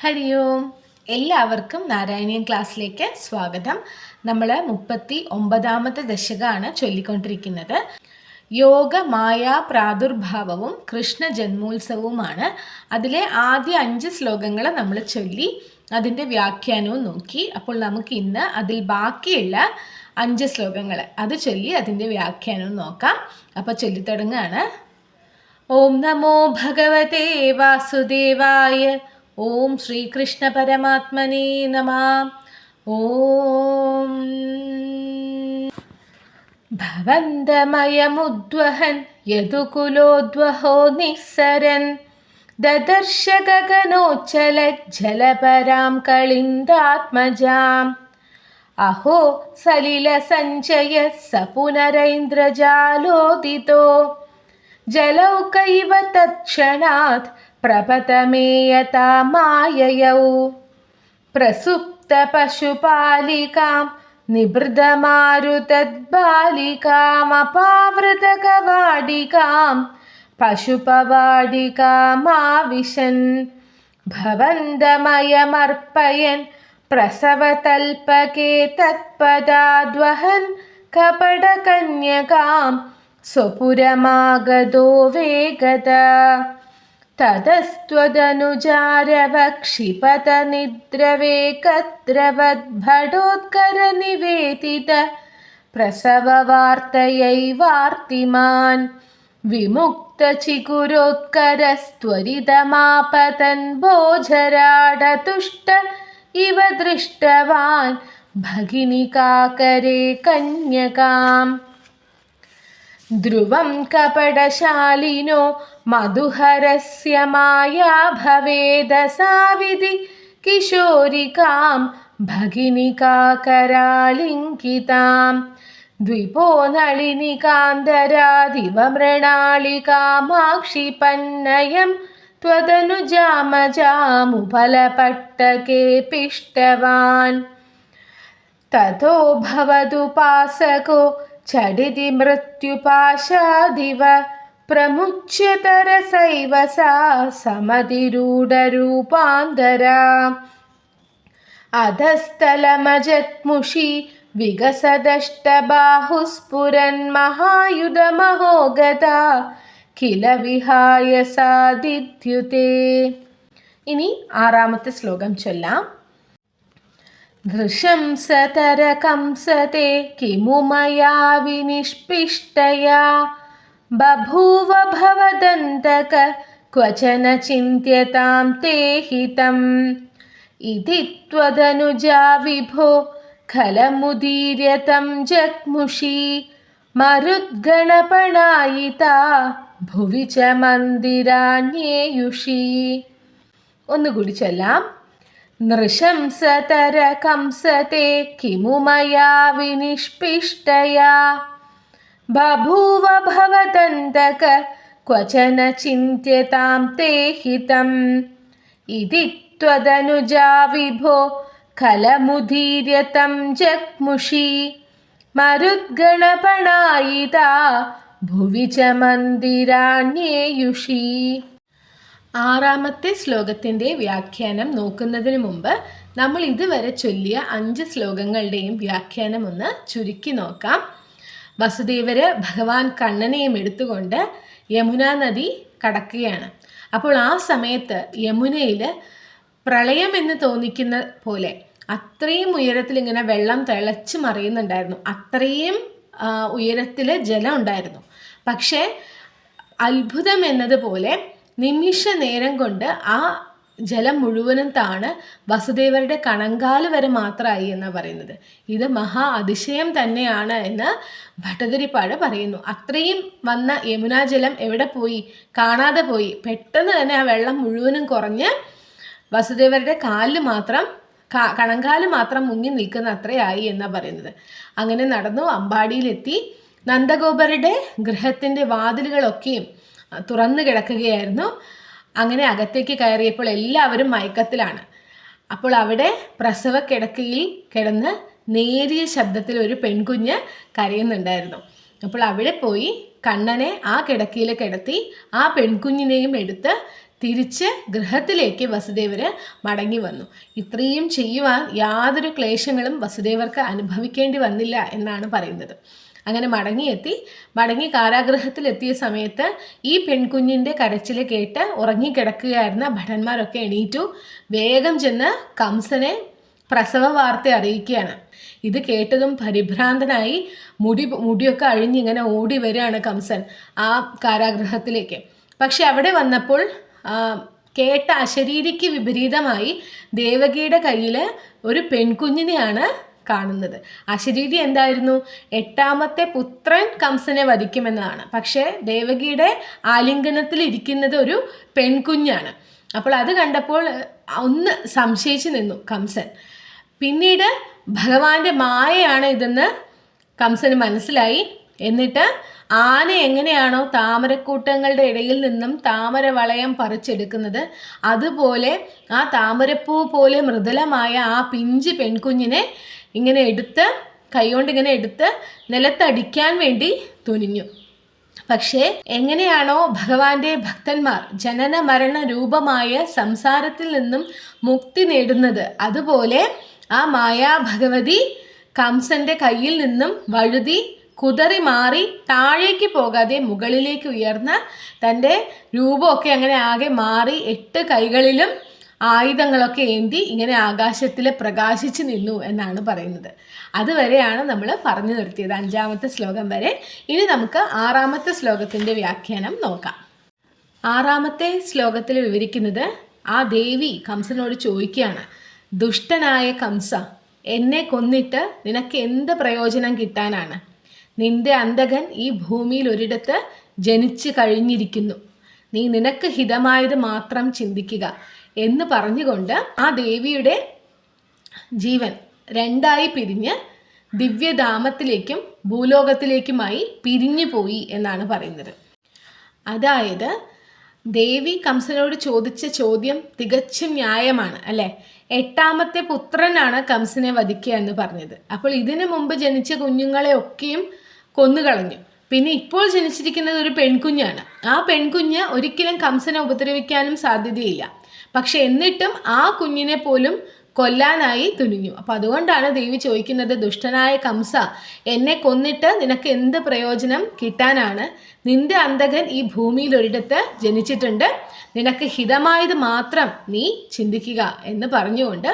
ഹരി ഓം എല്ലാവർക്കും നാരായണീയൻ ക്ലാസ്സിലേക്ക് സ്വാഗതം. നമ്മൾ മുപ്പത്തി ഒമ്പതാമത്തെ ദശകമാണ് ചൊല്ലിക്കൊണ്ടിരിക്കുന്നത്. യോഗ മായാ പ്രാദുർഭാവവും കൃഷ്ണ ജന്മോത്സവവുമാണ്. അതിലെ ആദ്യ അഞ്ച് ശ്ലോകങ്ങൾ നമ്മൾ ചൊല്ലി അതിന്റെ വ്യാഖ്യാനവും നോക്കി. അപ്പോൾ നമുക്ക് ഇന്ന് അതിൽ ബാക്കിയുള്ള അഞ്ച് ശ്ലോകങ്ങൾ അത് ചൊല്ലി അതിന്റെ വ്യാഖ്യാനവും നോക്കാം. അപ്പോൾ ചൊല്ലിത്തുടങ്ങുകയാണ് ഓം നമോ ഭഗവതേ വാസുദേവായ ഓം ശ്രീകൃഷ്ണ പരമാത്മനേ നമ. ഓം. ഭവന്തമയമുദ്വഹൻ യദുകുലോദ്വഹോ നിസ്സരൻ. ദദർശ കളിന്ദാത്മജാം അഹോ സലിലസഞ്ചയ സ പുനരൈന്ദ്രജാലോദിതോ ജലൗകൈവ തത്ക്ഷണാത് പ്രപതമേയതാ മായയൗ പ്രസുപ്തപശുപാലികാം നിവൃതമാരുതദ്ബാലികാമപാവൃതകവാടികാം പശുപവാടികാമാവിശൻ. ഭവന്തമയമർപ്പയൻ പ്രസവതൽപകേ തത്പദാദ്വഹൻ കപടകന്യകാം സ്വപുരമാഗതോ വേഗത. ततस्त्वदनुजारवक्षिपतनिद्रवेकत्रवद्भटोत्करनिवेदित प्रसववार्तयैवार्तिमान् विमुक्तचिगुरोत्करस्त्वरितमापतन् भोजराढतुष्ट इव दृष्टवान् भगिनिकाकरे कन्यकाम् ധ്രുവം കപടശാലിനോ മധുഹരസ്യ മായാ ഭവേദസാവിധി കിശോരികാം ഭഗിനികാകരാളിങ്കിതാം ദ്വിപോ നളിനികാന്തരാദിവ മൃണാളികാമാക്ഷിപന്നയം त्वदनुजामजामुफलपट्टके पिष्टवान् ततो भवदुपासको झटिति मृत्युपाशादिव प्रमुच्यतरसैव सा समतिरूढरूपान्तरा अधस्तलमजत्मुषि विगसदष्टबाहुस्फुरन्महायुधमहो गदा കില വിഹായ സാദിദ്യുതേ ഇനി ആറാമത്തെ ശ്ലോകം ചൊല്ലാം കംസത്തെ കിമു മയാ വിനിഷ്പിഷ്ടയാ ബഭൂവ ഭവദന്തക ക്വചന ചിന്ത്യതാം തേ ഹിതം ഇതി ത്വദനുജാ വിഭോ ഖലമുദീര്യതം ജഗ്മുഷി മരുദ്ഗണപണായിത ഭുവി ച മന്ദിരാന്യേയുഷി ഒന്നുകൂടി ചൊല്ലാം. നൃശംസതര കംസത്തെ കിമു മയാ വിനിഷ്പിഷ്ടയാ ബഭൂവ ഭവദന്തക ക്വചന ചിന്ത്യതാം തേ ഹിതം. ഇതി ത്വദനുജാ വിഭോ ഖലമുദീര്യതം ജഗ്മുഷി. മരുദ്ഗണപണായിത ഭുവി ച മന്ദിരാന്യേയുഷി ആറാമത്തെ ശ്ലോകത്തിന്റെ വ്യാഖ്യാനം നോക്കുന്നതിന് മുമ്പ് നമ്മൾ ഇതുവരെ ചൊല്ലിയ അഞ്ച് ശ്ലോകങ്ങളുടെയും വ്യാഖ്യാനം ഒന്ന് ചുരുക്കി നോക്കാം. വസുദേവര് ഭഗവാൻ കണ്ണനെയും എടുത്തുകൊണ്ട് യമുനാ നദി കടക്കുകയാണ്. അപ്പോൾ ആ സമയത്ത് യമുനയിൽ പ്രളയം എന്ന് തോന്നിക്കുന്ന പോലെ അത്രയും ഉയരത്തിൽ ഇങ്ങനെ വെള്ളം തിളച്ച് മറിയുന്നുണ്ടായിരുന്നു. അത്രയും ഉയരത്തിൽ ജലം ഉണ്ടായിരുന്നു. പക്ഷേ അത്ഭുതം എന്നതുപോലെ നിമിഷ നേരം കൊണ്ട് ആ ജലം മുഴുവനും താണ് വസുദേവരുടെ കണങ്കാൽ വരെ മാത്രമായി എന്നാണ് പറയുന്നത്. ഇത് മഹാ അതിശയം തന്നെയാണ് എന്ന് ഭട്ടതിരിപ്പാട് പറയുന്നു. അത്രയും വന്ന യമുനാ ജലം എവിടെ പോയി? കാണാതെ പോയി. പെട്ടെന്ന് തന്നെ ആ വെള്ളം മുഴുവനും കുറഞ്ഞ് വസുദേവരുടെ കാലിൽ മാത്രം കണങ്കാൽ മാത്രം മുങ്ങി നിൽക്കുന്ന അത്രയായി എന്നാണ് പറയുന്നത്. അങ്ങനെ നടന്നു അമ്പാടിയിലെത്തി. നന്ദഗോപരുടെ ഗൃഹത്തിന്റെ വാതിലുകളൊക്കെയും തുറന്നു കിടക്കുകയായിരുന്നു. അങ്ങനെ അകത്തേക്ക് കയറിയപ്പോൾ എല്ലാവരും മയക്കത്തിലാണ്. അപ്പോൾ അവിടെ പ്രസവ കിടക്കയിൽ കിടന്ന് നേരിയ ശബ്ദത്തിൽ ഒരു പെൺകുഞ്ഞ് കരയുന്നുണ്ടായിരുന്നു. അപ്പോൾ അവിടെ പോയി കണ്ണനെ ആ കിടക്കയിൽ കിടത്തി ആ പെൺകുഞ്ഞിനെയും എടുത്ത് തിരിച്ച് ഗൃഹത്തിലേക്ക് വസുദേവർ മടങ്ങി വന്നു. ഇത്രയും ചെയ്യുവാൻ യാതൊരു ക്ലേശങ്ങളും വസുദേവർക്ക് അനുഭവിക്കേണ്ടി വന്നില്ല എന്നാണ് പറയുന്നത്. അങ്ങനെ മടങ്ങിയെത്തി. മടങ്ങി കാരാഗ്രഹത്തിലെത്തിയ സമയത്ത് ഈ പെൺകുഞ്ഞിന്റെ കരച്ചിൽ കേട്ട് ഉറങ്ങിക്കിടക്കുകയായിരുന്ന ഭടന്മാരൊക്കെ എണീറ്റു. വേഗം ചെന്ന് കംസനെ പ്രസവ വാർത്ത അറിയിക്കുകയാണ്. ഇത് കേട്ടതും പരിഭ്രാന്തനായി മുടി മുടിയൊക്കെ അഴിഞ്ഞിങ്ങനെ ഓടി വരികയാണ് കംസൻ ആ കാരാഗ്രഹത്തിലേക്ക് പക്ഷെ അവിടെ വന്നപ്പോൾ കേട്ട അശരീരിക്ക് വിപരീതമായി ദേവകിയുടെ കയ്യിൽ ഒരു പെൺകുഞ്ഞിനെയാണ് കാണുന്നത്. അശരീരി എന്തായിരുന്നു? എട്ടാമത്തെ പുത്രൻ കംസനെ വധിക്കുമെന്നതാണ്. പക്ഷേ ദേവകിയുടെ ആലിംഗനത്തിൽ ഇരിക്കുന്നത് ഒരു പെൺകുഞ്ഞാണ്. അപ്പോൾ അത് കണ്ടപ്പോൾ ഒന്ന് സംശയിച്ചു നിന്നു കംസൻ. പിന്നീട് ഭഗവാന്റെ മായയാണ് ഇതെന്ന് കംസന് മനസ്സിലായി. എന്നിട്ട് ആന എങ്ങനെയാണോ താമരക്കൂട്ടങ്ങളുടെ ഇടയിൽ നിന്നും താമര വളയം പറിച്ചെടുക്കുന്നത് അതുപോലെ ആ താമരപ്പൂ പോലെ മൃദുലമായ ആ പിഞ്ച് പെൺകുഞ്ഞിനെ ഇങ്ങനെ എടുത്ത് കൈകൊണ്ട് ഇങ്ങനെ എടുത്ത് നിലത്തടിക്കാൻ വേണ്ടി തുനിഞ്ഞു. പക്ഷേ എങ്ങനെയാണോ ഭഗവാന്റെ ഭക്തന്മാർ ജനന മരണ രൂപമായ സംസാരത്തിൽ നിന്നും മുക്തി നേടുന്നത് അതുപോലെ ആ മായാ ഭഗവതി കംസന്റെ കയ്യിൽ നിന്നും വഴുതി കുതറി മാറി താഴേക്ക് പോകാതെ മുകളിലേക്ക് ഉയർന്ന് തന്റെ രൂപമൊക്കെ അങ്ങനെ ആകെ മാറി എട്ട് കൈകളിലും ആയുധങ്ങളൊക്കെ ഏന്തി ഇങ്ങനെ ആകാശത്തിൽ പ്രകാശിച്ചു നിന്നു എന്നാണ് പറയുന്നത്. അതുവരെയാണ് നമ്മൾ പറഞ്ഞു നിർത്തിയത് അഞ്ചാമത്തെ ശ്ലോകം വരെ. ഇനി നമുക്ക് ആറാമത്തെ ശ്ലോകത്തിന്റെ വ്യാഖ്യാനം നോക്കാം. ആറാമത്തെ ശ്ലോകത്തിൽ വിവരിക്കുന്നത് ആ ദേവി കംസനോട് ചോദിക്കുകയാണ് ദുഷ്ടനായ കംസ എന്നെ കൊന്നിട്ട് നിനക്ക് എന്ത് പ്രയോജനം കിട്ടാനാണ്? നിന്റെ അന്തകൻ ഈ ഭൂമിയിൽ ഒരിടത്ത് ജനിച്ചു കഴിഞ്ഞിരിക്കുന്നു. നീ നിനക്ക് ഹിതമായത് മാത്രം ചിന്തിക്കുക. എന്ന് പറഞ്ഞുകൊണ്ട് ആ ദേവിയുടെ ജീവൻ രണ്ടായി പിരിഞ്ഞ് ദിവ്യധാമത്തിലേക്കും ഭൂലോകത്തിലേക്കുമായി പിരിഞ്ഞു പോയി എന്നാണ് പറയുന്നത്. അതായത് ദേവി കംസനോട് ചോദിച്ച ചോദ്യം തികച്ചും ന്യായമാണ് അല്ലേ? എട്ടാമത്തെ പുത്രനാണ് കംസനെ വധിക്കുക എന്ന് പറഞ്ഞത്. അപ്പോൾ ഇതിനു മുമ്പ് ജനിച്ച കുഞ്ഞുങ്ങളെ ഒക്കെയും കൊന്നുകളഞ്ഞു. പിന്നെ ഇപ്പോൾ ജനിച്ചിരിക്കുന്നത് ഒരു പെൺകുഞ്ഞാണ്. ആ പെൺകുഞ്ഞ് ഒരിക്കലും കംസനെ ഉപദ്രവിക്കാനും സാധ്യതയില്ല. പക്ഷെ എന്നിട്ടും ആ കുഞ്ഞിനെ പോലും കൊല്ലാനായി തുനിഞ്ഞു. അപ്പം അതുകൊണ്ടാണ് ദേവി ചോദിക്കുന്നത് ദുഷ്ടനായ കംസ എന്നെ കൊന്നിട്ട് നിനക്ക് എന്ത് പ്രയോജനം കിട്ടാനാണ്? നിന്റെ അന്തകൻ ഈ ഭൂമിയിൽ ഒരിടത്ത് ജനിച്ചിട്ടുണ്ട്. നിനക്ക് ഹിതമായത് മാത്രം നീ ചിന്തിക്കുക എന്ന് പറഞ്ഞുകൊണ്ട്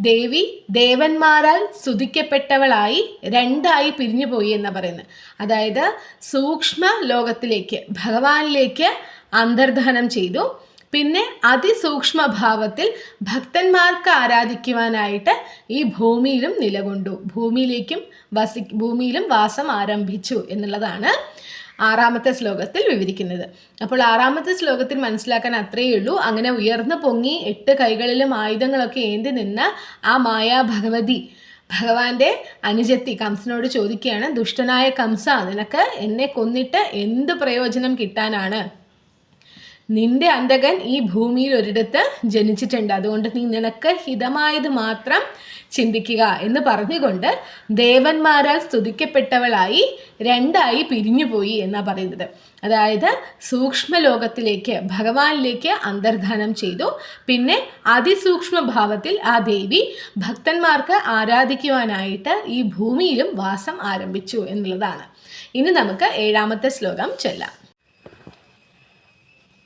ദേവി ദേവന്മാരാൽ സ്തുതിക്കപ്പെട്ടവളായി രണ്ടായി പിരിഞ്ഞു പോയി എന്ന് പറയുന്നത്. അതായത് സൂക്ഷ്മ ലോകത്തിലേക്ക് ഭഗവാനിലേക്ക് അന്തർധാനം ചെയ്തു. പിന്നെ അതിസൂക്ഷ്മഭാവത്തിൽ ഭക്തന്മാർക്ക് ആരാധിക്കുവാനായിട്ട് ഈ ഭൂമിയിലും നിലകൊണ്ടു. ഭൂമിയിലേക്കും വസി ഭൂമിയിലും വാസം ആരംഭിച്ചു എന്നുള്ളതാണ് ആറാമത്തെ ശ്ലോകത്തിൽ വിവരിക്കുന്നത്. അപ്പോൾ ആറാമത്തെ ശ്ലോകത്തിൽ മനസ്സിലാക്കാൻ അത്രയേ ഉള്ളൂ. അങ്ങനെ ഉയർന്നു പൊങ്ങി എട്ട് കൈകളിലും ആയുധങ്ങളൊക്കെ ഏന്തി നിന്ന ആ മായാ ഭഗവതി ഭഗവാന്റെ അനുജത്തി കംസനോട് ചോദിക്കുകയാണ് ദുഷ്ടനായ കംസ നിനക്ക് എന്നെ കൊന്നിട്ട് എന്ത് പ്രയോജനം കിട്ടാനാണ്? നിന്റെ അന്തകൻ ഈ ഭൂമിയിൽ ഒരിടത്ത് ജനിച്ചിട്ടുണ്ട്. അതുകൊണ്ട് നീ നിനക്ക് ഹിതമായത് മാത്രം ചിന്തിക്കുക എന്ന് പറഞ്ഞുകൊണ്ട് ദേവന്മാരാൽ സ്തുതിക്കപ്പെട്ടവളായി രണ്ടായി പിരിഞ്ഞുപോയി എന്നാണ് പറയുന്നത്. അതായത് സൂക്ഷ്മ ലോകത്തിലേക്ക് ഭഗവാനിലേക്ക് അന്തർധാനം ചെയ്തു. പിന്നെ അതിസൂക്ഷ്മ ഭാവത്തിൽ ആ ദേവി ഭക്തന്മാർക്ക് ആരാധിക്കുവാനായിട്ട് ഈ ഭൂമിയിലും വാസം ആരംഭിച്ചു എന്നുള്ളതാണ്. ഇനി നമുക്ക് ഏഴാമത്തെ ശ്ലോകം ചൊല്ലാം.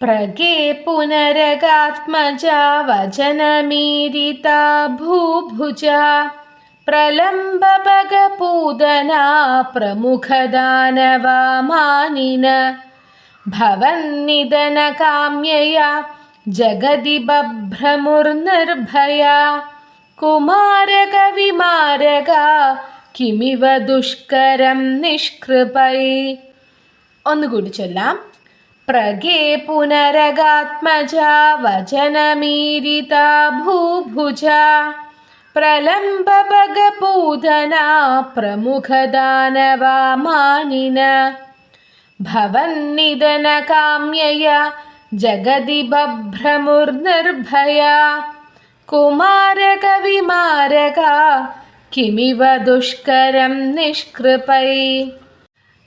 प्रगे पुनरगात्मजा वचनमीरिता भूभुजा प्रलम्बभगपूदना प्रमुखदानवा मानिन भवन्निदनकाम्यया जगदि बभ्रमुर्निर्भया कुमारकविमारगा കിമിവ ദുഷ്കരം നിഷ്കൃപൈ ഒന്നുകൂടി ചൊല്ലാം प्रगे पुनरगात्मजा वचनमीरिता भूभुजा प्रलम्बभगपूदना प्रमुखदानवामानिन भवन्निधनकाम्यया जगदि बभ्रमुर्निर्भया कुमारकविमारका किमिव दुष्करं निष्कृपै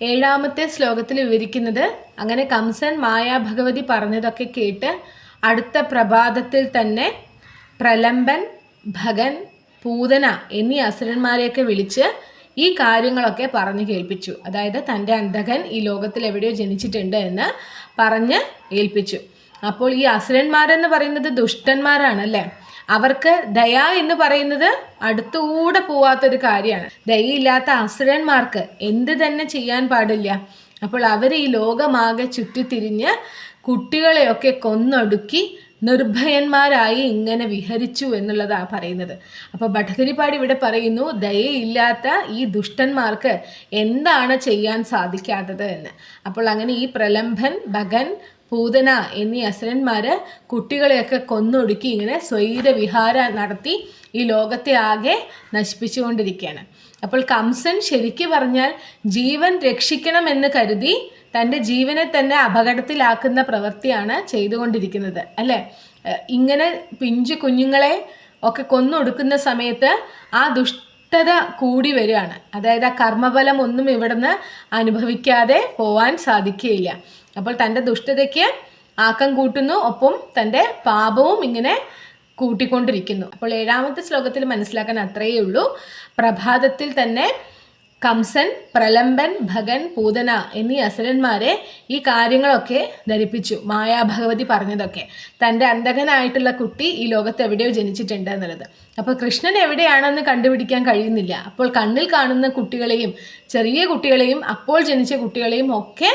ഏഴാമത്തെ ശ്ലോകത്തിൽ വിവരിക്കുന്നത് അങ്ങനെ കംസൻ മായാ ഭഗവതി പറഞ്ഞതൊക്കെ കേട്ട് അടുത്ത പ്രഭാതത്തിൽ തന്നെ പ്രലംബൻ ഭഗൻ പൂതന എന്നീ അസുരന്മാരെയൊക്കെ വിളിച്ച് ഈ കാര്യങ്ങളൊക്കെ പറഞ്ഞു കേൾപ്പിച്ചു. അതായത് തന്റെ അന്ധകൻ ഈ ലോകത്തിൽ എവിടെയോ ജനിച്ചിട്ടുണ്ട് എന്ന് പറഞ്ഞ് ഏൽപ്പിച്ചു. അപ്പോൾ ഈ അസുരന്മാരെന്ന് പറയുന്നത് ദുഷ്ടന്മാരാണ് അല്ലേ? അവർക്ക് ദയ എന്ന് പറയുന്നത് അടുത്തുകൂടെ പോവാത്തൊരു കാര്യമാണ്. ദയയില്ലാത്ത അസുരന്മാർക്ക് എന്ത് തന്നെ ചെയ്യാൻ പാടില്ല. അപ്പോൾ അവർ ഈ ലോകമാകെ ചുറ്റിത്തിരിഞ്ഞ് കുട്ടികളെയൊക്കെ കൊന്നൊടുക്കി നിർഭയന്മാരായി ഇങ്ങനെ വിഹരിച്ചു എന്നുള്ളതാണ് പറയുന്നത്. അപ്പോൾ ഭട്ടതിരിപ്പാട് ഇവിടെ പറയുന്നു ദയയില്ലാത്ത ഈ ദുഷ്ടന്മാർക്ക് എന്താണ് ചെയ്യാൻ സാധിക്കാത്തത് എന്ന്. അപ്പോൾ അങ്ങനെ ഈ പ്രലംഭൻ ഭഗൻ പൂതന എന്നീ അസുരന്മാർ കുട്ടികളെയൊക്കെ കൊന്നൊടുക്കി ഇങ്ങനെ സ്വൈരവിഹാര നടത്തി ഈ ലോകത്തെ ആകെ നശിപ്പിച്ചുകൊണ്ടിരിക്കുകയാണ്. അപ്പോൾ കംസൻ ശരിക്കു പറഞ്ഞാൽ ജീവൻ രക്ഷിക്കണം എന്ന് കരുതി തന്റെ ജീവനെ തന്നെ അപകടത്തിലാക്കുന്ന പ്രവൃത്തിയാണ് ചെയ്തുകൊണ്ടിരിക്കുന്നത് അല്ലേ? ഇങ്ങനെ പിഞ്ചു കുഞ്ഞുങ്ങളെ ഒക്കെ കൊന്നൊടുക്കുന്ന സമയത്ത് ആ ദുഷ്ടത കൂടി വരികയാണ്. അതായത് ആ കർമ്മഫലം ഒന്നും ഇവിടുന്ന് അനുഭവിക്കാതെ പോവാൻ സാധിക്കുകയില്ല. അപ്പോൾ തന്റെ ദുഷ്ടതയ്ക്ക് ആക്കം കൂട്ടുന്നു ഒപ്പം തന്റെ പാപവും ഇങ്ങനെ കൂട്ടിക്കൊണ്ടിരിക്കുന്നു. അപ്പോൾ ഏഴാമത്തെ ശ്ലോകത്തിൽ മനസ്സിലാക്കാൻ അത്രയേ ഉള്ളൂ. പ്രഭാതത്തിൽ തന്നെ കംസൻ പ്രലംബൻ ഭഗൻ പൂതന എന്നീ അസുരന്മാരെ ഈ കാര്യങ്ങളൊക്കെ ധരിപ്പിച്ചു മായാഭഗവതി പറഞ്ഞതൊക്കെ. തന്റെ അന്ധകനായിട്ടുള്ള കുട്ടി ഈ ലോകത്ത് എവിടെയോ ജനിച്ചിട്ടുണ്ട് എന്നുള്ളത്. അപ്പോൾ കൃഷ്ണൻ എവിടെയാണെന്ന് കണ്ടുപിടിക്കാൻ കഴിയുന്നില്ല. അപ്പോൾ കണ്ണിൽ കാണുന്ന കുട്ടികളെയും ചെറിയ കുട്ടികളെയും അപ്പോൾ ജനിച്ച കുട്ടികളെയും ഒക്കെ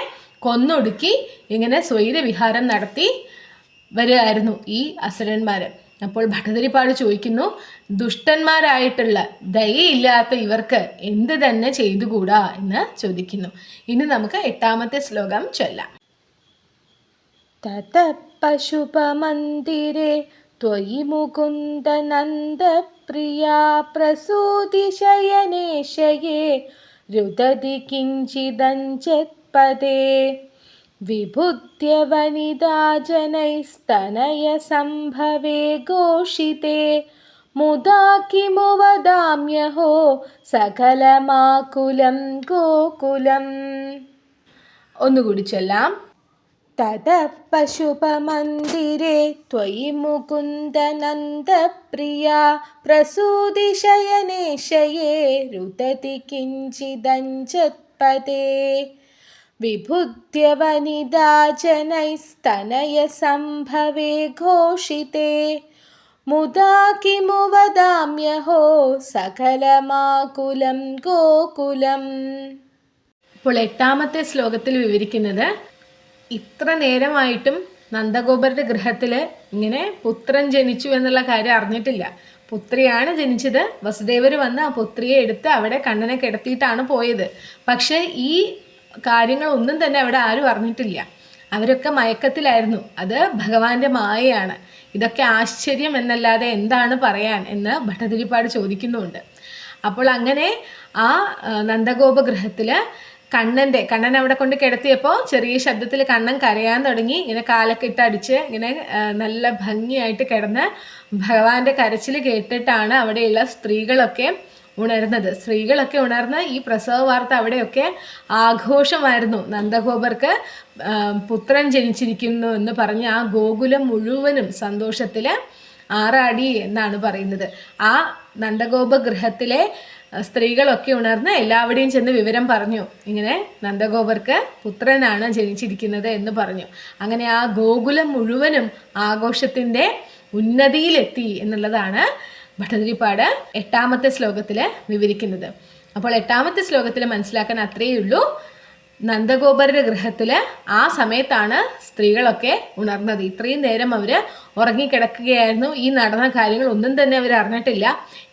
കൊന്നൊടുക്കി ഇങ്ങനെ സ്വൈരവിഹാരം നടത്തി വരികയായിരുന്നു ഈ അസുരന്മാർ അപ്പോൾ ഭട്ടതിരിപ്പാട് ചോദിക്കുന്നു ദുഷ്ടന്മാരായിട്ടുള്ള ദയയില്ലാത്ത ഇവർക്ക് എന്ത് തന്നെ ചെയ്തുകൂടാ എന്ന് ചോദിക്കുന്നു. ഇനി നമുക്ക് എട്ടാമത്തെ ശ്ലോകം ചൊല്ലാം. തത പശുപമന്ദിരെ രുദതി കിഞ്ചിദഞ്ചത്പദേ विभुद्यवनिता जनैस्तनयसम्भवे घोषिते मुदा किमु वदाम्यहो सकलमाकुलं गोकुलम् ഒന്നുകൂടി ചൊല്ലാം ततः पशुपमन्दिरे त्वयि मुकुन्दनन्दप्रिया प्रसूदिशयनेशये रुदति किञ्चिदञ्जत्पदे विभुद्यवनिदा जनैस्तनयसम्भवे घोषिते മുദാ കിമു വദാമ്യഹോ സകലമാകുലം ഗോകുലം ഇപ്പോൾ എട്ടാമത്തെ ശ്ലോകത്തിൽ വിവരിക്കുന്നത് ഇത്ര നേരമായിട്ടും നന്ദഗോപരുടെ ഗൃഹത്തിൽ ഇങ്ങനെ പുത്രൻ ജനിച്ചു എന്നുള്ള കാര്യം അറിഞ്ഞിട്ടില്ല പുത്രിയാണ് ജനിച്ചത് വസുദേവർ വന്ന് ആ പുത്രിയെ എടുത്ത് അവിടെ കണ്ണനെ കിടത്തിയിട്ടാണ് പോയത് പക്ഷേ ഈ കാര്യങ്ങളൊന്നും തന്നെ അവിടെ ആരും അറിഞ്ഞിട്ടില്ല. അവരൊക്കെ മയക്കത്തിലായിരുന്നു. അത് ഭഗവാന്റെ മായയാണ്. ഇതൊക്കെ ആശ്ചര്യം എന്നല്ലാതെ എന്താണ് പറയാൻ എന്ന് ഭട്ടതിരിപ്പാട് ചോദിക്കുന്നുണ്ട് അപ്പോൾ അങ്ങനെ ആ നന്ദഗോപ ഗ്രഹത്തിൽ കണ്ണന്റെ കണ്ണൻ അവിടെ കൊണ്ട് കിടത്തിയപ്പോൾ ചെറിയ ശബ്ദത്തിൽ കണ്ണൻ കരയാൻ തുടങ്ങി. ഇങ്ങനെ കാലൊക്കെ ഇട്ടടിച്ച് ഇങ്ങനെ നല്ല ഭംഗിയായിട്ട് കിടന്ന് ഭഗവാന്റെ കരച്ചിൽ കേട്ടിട്ടാണ് അവിടെയുള്ള സ്ത്രീകളൊക്കെ ഉണർന്നത്. സ്ത്രീകളൊക്കെ ഉണർന്ന് ഈ പ്രസവ വാർത്ത അവിടെയൊക്കെ ആഘോഷമായിരുന്നു. നന്ദഗോപർക്ക് പുത്രൻ ജനിച്ചിരിക്കുന്നു എന്ന് പറഞ്ഞ് ആ ഗോകുലം മുഴുവനും സന്തോഷത്തിൽ ആറാടി എന്നാണ് പറയുന്നത്. ആ നന്ദഗോപ ഗൃഹത്തിലെ സ്ത്രീകളൊക്കെ ഉണർന്ന് എല്ലാവരുടെയും ചെന്ന് വിവരം പറഞ്ഞു. ഇങ്ങനെ നന്ദഗോപർക്ക് പുത്രനാണ് ജനിച്ചിരിക്കുന്നത് എന്ന് പറഞ്ഞു. അങ്ങനെ ആ ഗോകുലം മുഴുവനും ആഘോഷത്തിന്റെ ഉന്നതിയിലെത്തി എന്നുള്ളതാണ് ഭട്ടതിരിപ്പാട് എട്ടാമത്തെ ശ്ലോകത്തിൽ വിവരിക്കുന്നത്. അപ്പോൾ എട്ടാമത്തെ ശ്ലോകത്തിൽ മനസ്സിലാക്കാൻ അത്രയേ ഉള്ളൂ. നന്ദഗോപരുടെ ഗൃഹത്തിൽ ആ സമയത്താണ് സ്ത്രീകളൊക്കെ ഉണർന്നത്. ഇത്രയും നേരം അവർ ഉറങ്ങിക്കിടക്കുകയായിരുന്നു. ഈ നടന്ന കാര്യങ്ങൾ ഒന്നും തന്നെ അവർ അറിഞ്ഞിട്ടില്ല.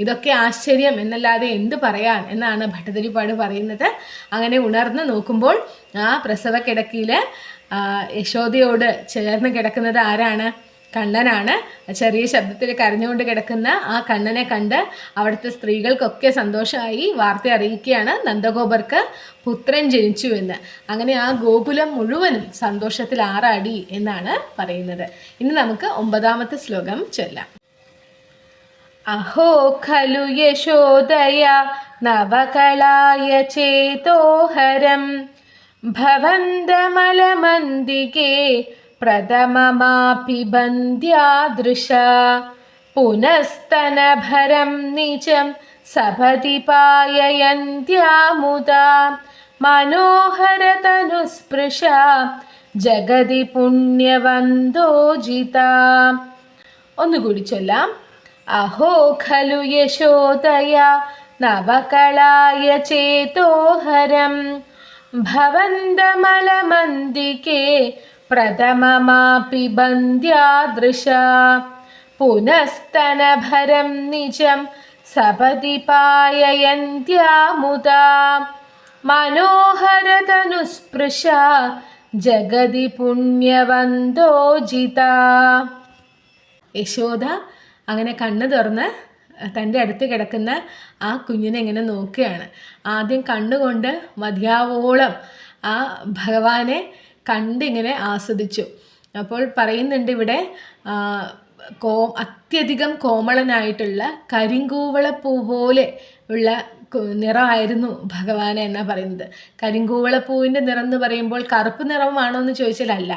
ഇതൊക്കെ ആശ്ചര്യം എന്നല്ലാതെ എന്ത് പറയാൻ എന്നാണ് ഭട്ടതിരിപ്പാട് പറയുന്നത്. അങ്ങനെ ഉണർന്ന് നോക്കുമ്പോൾ ആ പ്രസവ കിടക്കിയിൽ യശോദയോട് ചേർന്ന് കിടക്കുന്നത് ആരാണ്? കണ്ണനാണ്. ചെറിയ ശബ്ദത്തിൽ കരഞ്ഞുകൊണ്ട് കിടക്കുന്ന ആ കണ്ണനെ കണ്ട് അവിടുത്തെ സ്ത്രീകൾക്കൊക്കെ സന്തോഷമായി വാർത്ത അറിയിക്കുകയാണ് നന്ദഗോപർക്ക് പുത്രൻ ജനിച്ചു എന്ന്. അങ്ങനെ ആ ഗോകുലം മുഴുവനും സന്തോഷത്തിൽ ആറാടി എന്നാണ് പറയുന്നത്. ഇനി നമുക്ക് ഒമ്പതാമത്തെ ശ്ലോകം ചൊല്ലാം. അഹോ ഖലു യശോദയ നവകളായ ചേതോഹരം ഭവന്തമലമന്ദികേ ബന്ധ്യാദൃശ പുനസ്തനഭരം നിജം സപതി പായയന്ത്യാമുദാ മനോഹരതനുസ്പൃശ ജഗതി പുണ്യവന്തോജിത ഒന്നുകൂടി ചൊല്ലാം. അഹോ ഖലു യശോദയ നവകളായ ചേതോഹരം ഭവന്തമലമന്ദികേ പ്രഥമമാപി ബന്ധ്യാദൃശ പുനസ്തനഭരം നിജം സപതി പായയന്ത്യാമുദാ മനോഹരതനുസ്പൃശ ജഗതി പുണ്യവന്തോജിത യശോദ അങ്ങനെ കണ്ണു തുറന്ന് തന്റെ അടുത്ത് കിടക്കുന്ന ആ കുഞ്ഞിനെ ഇങ്ങനെ നോക്കുകയാണ്. ആദ്യം കണ്ണുകൊണ്ട് മതിയാവോളം ആ ഭഗവാനെ കണ്ടിങ്ങനെ ആസ്വദിച്ചു. അപ്പോൾ പറയുന്നുണ്ട് ഇവിടെ കോ അത്യധികം കോമളനായിട്ടുള്ള കരിങ്കൂവളപ്പൂ പോലെ ഉള്ള നിറമായിരുന്നു ഭഗവാനെ എന്നാണ് പറയുന്നത്. കരിങ്കൂവളപ്പൂവിന്റെ നിറം എന്ന് പറയുമ്പോൾ കറുപ്പ് നിറമാണോ എന്ന് ചോദിച്ചാൽ അല്ല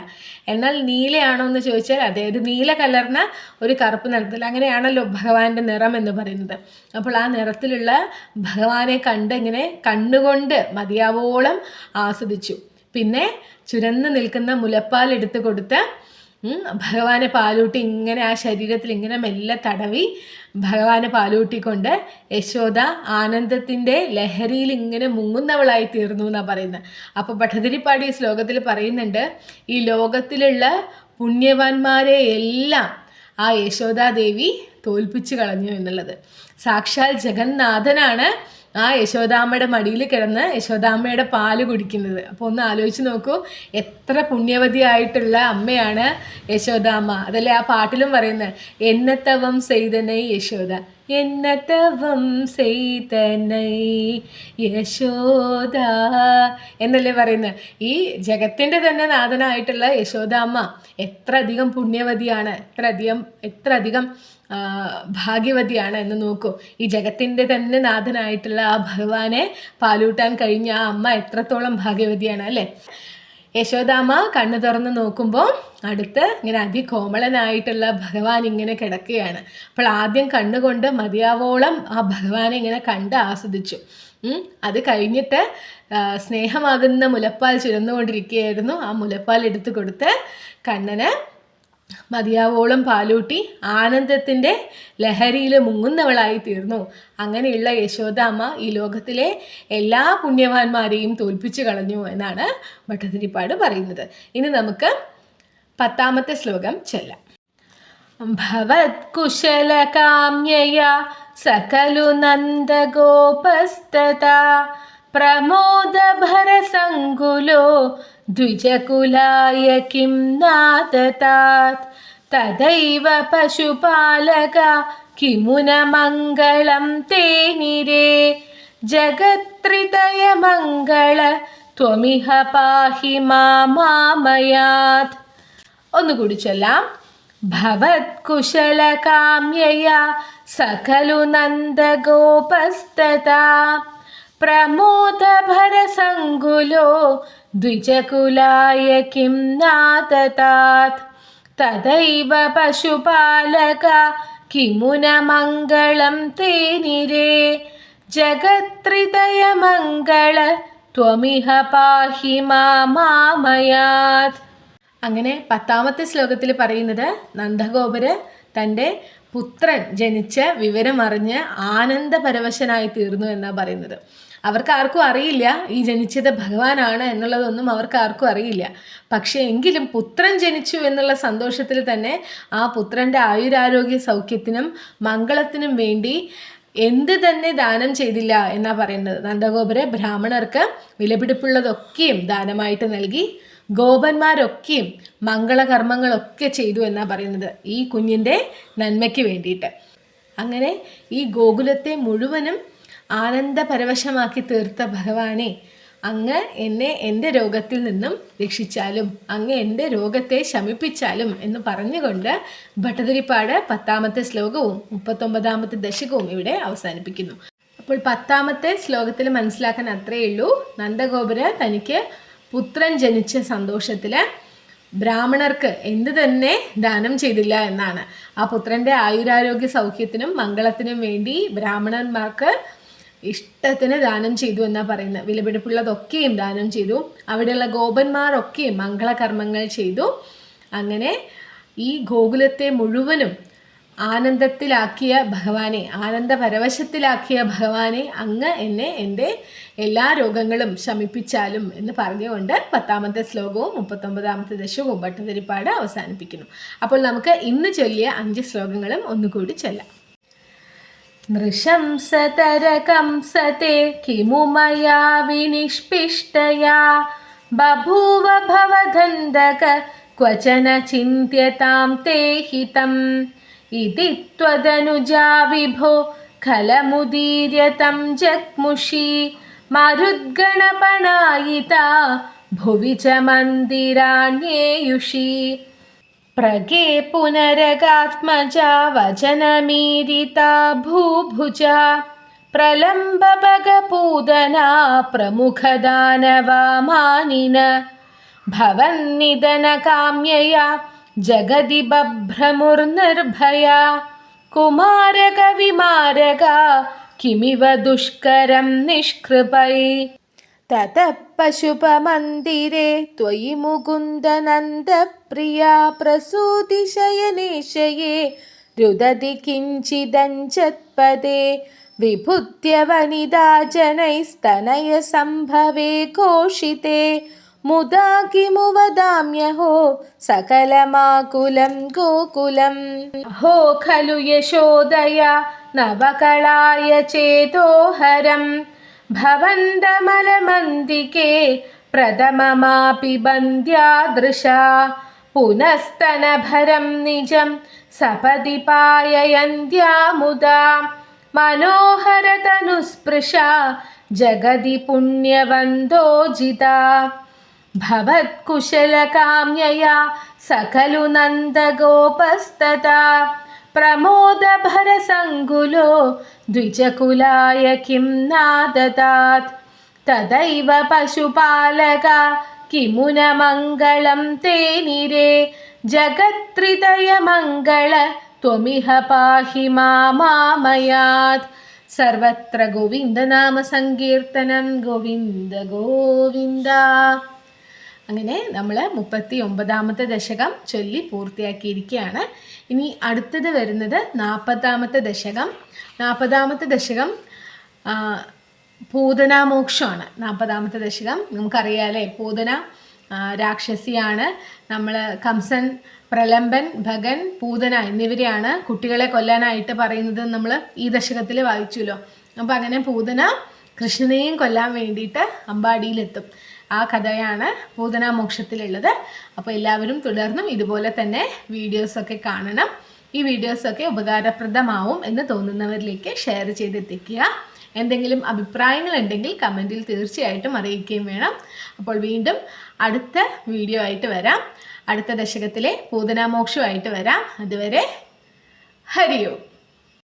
എന്നാൽ നീലയാണോ എന്ന് ചോദിച്ചാൽ അതായത് നീല കലർന്ന ഒരു കറുപ്പ് നിറത്തിൽ അങ്ങനെയാണല്ലോ ഭഗവാന്റെ നിറം എന്ന് പറയുന്നത്. അപ്പോൾ ആ നിറത്തിലുള്ള ഭഗവാനെ കണ്ട് ഇങ്ങനെ കണ്ണുകൊണ്ട് മതിയാവോളം ആസ്വദിച്ചു. പിന്നെ ചുരന്ന് നിൽക്കുന്ന മുലപ്പാൽ എടുത്തു കൊടുത്ത് ഭഗവാനെ പാലൂട്ടി ഇങ്ങനെ ആ ശരീരത്തിൽ ഇങ്ങനെ മെല്ലെ തടവി ഭഗവാനെ പാലൂട്ടിക്കൊണ്ട് യശോദ ആനന്ദത്തിന്റെ ലഹരിയിൽ ഇങ്ങനെ മുങ്ങുന്നവളായി തീർന്നു എന്നാണ് പറയുന്നത്. അപ്പോൾ ഭട്ടതിരിപ്പാടി ശ്ലോകത്തിൽ പറയുന്നുണ്ട് ഈ ലോകത്തിലുള്ള പുണ്യവാന്മാരെ എല്ലാം ആ യശോദാദേവി തോൽപ്പിച്ചു കളഞ്ഞു എന്നുള്ളത്. സാക്ഷാൽ ജഗന്നാഥനാണ് ആ യശോദാമ്മയുടെ മടിയിൽ കിടന്ന് യശോദാമ്മയുടെ പാൽ കുടിക്കുന്നത്. അപ്പോൾ ഒന്ന് ആലോചിച്ച് നോക്കൂ എത്ര പുണ്യവതിയായിട്ടുള്ള അമ്മയാണ് യശോദാമ്മ. അതല്ലേ ആ പാട്ടിലും പറയുന്നത് എന്നത്തവം ചെയ്തനൈ യശോദ എന്നത്തവം ചെയ്തനൈ യശോദ എന്നല്ലേ പറയുന്നത്. ഈ ജഗത്തിന്റെ തന്നെ നാഥനായിട്ടുള്ള യശോദാമ്മ എത്ര അധികം പുണ്യവതിയാണ് എത്ര അധികം എത്ര അധികം ഭാഗ്യവതിയാണ് എന്ന് നോക്കൂ. ഈ ജഗത്തിന്റെ തന്നെ നാഥനായിട്ടുള്ള ആ ഭഗവാനെ പാലൂട്ടാൻ കഴിഞ്ഞ ആ അമ്മ എത്രത്തോളം ഭാഗ്യവതിയാണ് അല്ലേ? യശോദാമ്മ കണ്ണു തുറന്ന് നോക്കുമ്പോൾ അടുത്ത് ഇങ്ങനെ അതികോമളനായിട്ടുള്ള ഭഗവാൻ ഇങ്ങനെ കിടക്കുകയാണ്. അപ്പോൾ ആദ്യം കണ്ണുകൊണ്ട് മതിയാവോളം ആ ഭഗവാനെ ഇങ്ങനെ കണ്ട് ആസ്വദിച്ചു. അത് കഴിഞ്ഞിട്ട് സ്നേഹമാകുന്ന മുലപ്പാൽ ചുരന്നുകൊണ്ടിരിക്കുകയായിരുന്നു. ആ മുലപ്പാൽ എടുത്തു കൊടുത്ത് കണ്ണന് മതിയാവോളം പാലൂട്ടി ആനന്ദത്തിന്റെ ലഹരിയിൽ മുങ്ങുന്നവളായി തീർന്നു. അങ്ങനെയുള്ള യശോദാമ്മ ഈ ലോകത്തിലെ എല്ലാ പുണ്യവാന്മാരെയും തോൽപ്പിച്ചു കളഞ്ഞു എന്നാണ് ഭട്ടതിരിപ്പാട് പറയുന്നത്. ഇനി നമുക്ക് പത്താമത്തെ ശ്ലോകം ചെല്ലാം. ഭവത്കുശലകാമ്യയാ സകലു നന്ദഗോപസ്തതാ പ്രമോദഭരസങ്കുലോ കിം നാദതാത്. തദൈവ പശുപാലക കിമുന മംഗളം തേനിരേ. ജഗത്രിതയമംഗള ത്വമിഹ പാഹി മാമയാത്. ഒന്നുകൂടി ചൊല്ലാം. ഭവത്കുശലകാമ്യയാ സകലു നന്ദഗോപസ്തതാ പ്രമോദഭരസങ്കുലോ കിം നാദതാത് തദൈവ പശുപാലക കിമുന മംഗളം തേനിരേ. ജഗത്രിതയമംഗള ത്വമിഹ പാഹി മാമാമയാത് അങ്ങനെ പത്താമത്തെ ശ്ലോകത്തിൽ പറയുന്നത് നന്ദഗോപര് തന്റെ പുത്രൻ ജനിച്ച വിവരമറിഞ്ഞ് ആനന്ദപരവശനായി തീർന്നു എന്നാണ് പറയുന്നത്. അവർക്ക് ആർക്കും അറിയില്ല ഈ ജനിച്ചത് ഭഗവാനാണ് എന്നുള്ളതൊന്നും അവർക്ക് ആർക്കും അറിയില്ല. പക്ഷേ എങ്കിലും പുത്രൻ ജനിച്ചു എന്നുള്ള സന്തോഷത്തിൽ തന്നെ ആ പുത്രന്റെ ആയുരാരോഗ്യ സൗഖ്യത്തിനും മംഗളത്തിനും വേണ്ടി എന്ത് തന്നെ ദാനം ചെയ്തില്ല എന്നാ പറയുന്നത്. നന്ദഗോപുര ബ്രാഹ്മണർക്ക് വിലപിടിപ്പുള്ളതൊക്കെയും ദാനമായിട്ട് നൽകി ഗോപന്മാരൊക്കെയും മംഗളകർമ്മങ്ങളൊക്കെ ചെയ്തു എന്നാ പറയുന്നത് ഈ കുഞ്ഞിന്റെ നന്മയ്ക്ക് വേണ്ടിയിട്ട്. അങ്ങനെ ഈ ഗോകുലത്തെ മുഴുവനും ആനന്ദപരവശമാക്കി തീർത്ത ഭഗവാനെ അങ്ങ് എന്നെ എന്റെ രോഗത്തിൽ നിന്നും രക്ഷിച്ചാലും അങ്ങ് എന്റെ രോഗത്തെ ശമിപ്പിച്ചാലും എന്ന് പറഞ്ഞുകൊണ്ട് ഭട്ടതിരിപ്പാട് പത്താമത്തെ ശ്ലോകവും മുപ്പത്തൊമ്പതാമത്തെ ദശകവും ഇവിടെ അവസാനിപ്പിക്കുന്നു. അപ്പോൾ പത്താമത്തെ ശ്ലോകത്തിൽ മനസ്സിലാക്കാൻ അത്രയേ ഉള്ളൂ. നന്ദഗോപുര തനിക്ക് പുത്രൻ ജനിച്ച സന്തോഷത്തിൽ ബ്രാഹ്മണർക്ക് എന്ത് തന്നെ ദാനം ചെയ്തില്ല എന്നാണ്. ആ പുത്രന്റെ ആയുരാരോഗ്യ സൗഖ്യത്തിനും മംഗളത്തിനും വേണ്ടി ബ്രാഹ്മണന്മാർക്ക് ഇഷ്ടത്തിന് ദാനം ചെയ്തു എന്നാണ് പറയുന്നത്. വിലപിടിപ്പുള്ളതൊക്കെയും ദാനം ചെയ്തു. അവിടെയുള്ള ഗോപന്മാരൊക്കെയും മംഗളകർമ്മങ്ങൾ ചെയ്തു. അങ്ങനെ ഈ ഗോകുലത്തെ മുഴുവനും ആനന്ദത്തിലാക്കിയ ഭഗവാനെ ആനന്ദപരവശത്തിലാക്കിയ ഭഗവാനെ അങ്ങ് എന്നെ എന്റെ എല്ലാ രോഗങ്ങളും ശമിപ്പിച്ചാലും എന്ന് പറഞ്ഞുകൊണ്ട് പത്താമത്തെ ശ്ലോകവും മുപ്പത്തൊമ്പതാമത്തെ ദശകവും ഭട്ടതിരിപ്പാട് അവസാനിപ്പിക്കുന്നു. അപ്പോൾ നമുക്ക് ഇന്ന് ചൊല്ലിയ അഞ്ച് ശ്ലോകങ്ങളും ഒന്നുകൂടി ചൊല്ലാം. नृशंसतरकंसते किमु मया विनिष्पिष्टया? बभूव भवधन्दक क्वचन चिन्त्यतां ते हितम्। इति त्वदनुजा विभो खलमुदीर्यतं जग्मुषी। मरुद्गणपणायिता भुवि च मन्दिराण्येयुषी प्रगे पुनरगात्मजा वचनमीरिता भूभुजा प्रलम्बभगपूदना प्रमुखदानवा मानिन भवन्निधनकाम्यया जगदि बभ्रमुर्निर्भया कुमारकविमारका किमिव दुष्करं निष्कृपै ततः पशुपमन्दिरे त्वयि मुकुन्दनन्दप्रिया प्रसूतिशयनेशये रुदति किञ्चिदञ्चत्पदे विभुत्य वनिता जनैस्तनयसम्भवे घोषिते मुदा किमु वदाम्यहो सकलमाकुलं गोकुलम्। हो खलु यशोदया नवकलाय चेतोहरम् भवन्दमलमन्दिके प्रथममापि बन्द्यादृशा पुनस्तनभरं निजं सपदि पाययन्त्या मुदा मनोहरतनुस्पृशा जगदि पुण्यवन्दोजिता भवत्कुशलकाम्यया सकलु नन्दगोपस्तथा प्रमोदभरसङ्कुलो द्विजकुलाय किं नाददात् तदैव पशुपालक किमुनमङ्गलं ते निरे जगत्त्रितयमङ्गल त्वमिह पाहि मामामयात् सर्वत्र गोविन्दनामसङ्कीर्तनं गोविन्द गोविन्द അങ്ങനെ നമ്മൾ മുപ്പത്തി ഒമ്പതാമത്തെ ദശകം ചൊല്ലി പൂർത്തിയാക്കിയിരിക്കുകയാണ്. ഇനി അടുത്തത് വരുന്നത് നാൽപ്പതാമത്തെ ദശകം. നാൽപ്പതാമത്തെ ദശകം പൂതനാമോക്ഷമാണ്. നാൽപ്പതാമത്തെ ദശകം. നമുക്കറിയാലേ പൂതന രാക്ഷസിയാണ്. നമ്മൾ കംസൻ പ്രലംബൻ ഭഗൻ പൂതന എന്നിവരെയാണ് കുട്ടികളെ കൊല്ലാനായിട്ട് പറയുന്നത് നമ്മൾ ഈ ദശകത്തിൽ വായിച്ചല്ലോ അപ്പോൾ അങ്ങനെ പൂതന കൃഷ്ണനെയും കൊല്ലാൻ വേണ്ടിയിട്ട് അമ്പാടിയിലെത്തും. ആ കഥയാണ് പൂതനാമോക്ഷത്തിലുള്ളത്. അപ്പോൾ എല്ലാവരും തുടർന്നും ഇതുപോലെ തന്നെ വീഡിയോസൊക്കെ കാണണം. ഈ വീഡിയോസൊക്കെ ഉപകാരപ്രദമാവും എന്ന് തോന്നുന്നവരിലേക്ക് ഷെയർ ചെയ്തെത്തിക്കുക. എന്തെങ്കിലും അഭിപ്രായങ്ങൾ ഉണ്ടെങ്കിൽ കമന്റിൽ തീർച്ചയായിട്ടും അറിയിക്കുകയും വേണം. അപ്പോൾ വീണ്ടും അടുത്ത വീഡിയോ ആയിട്ട് വരാം. അടുത്ത ദശകത്തിലെ പൂതനാമോക്ഷമായിട്ട് വരാം. അതുവരെ ഹരിയോ.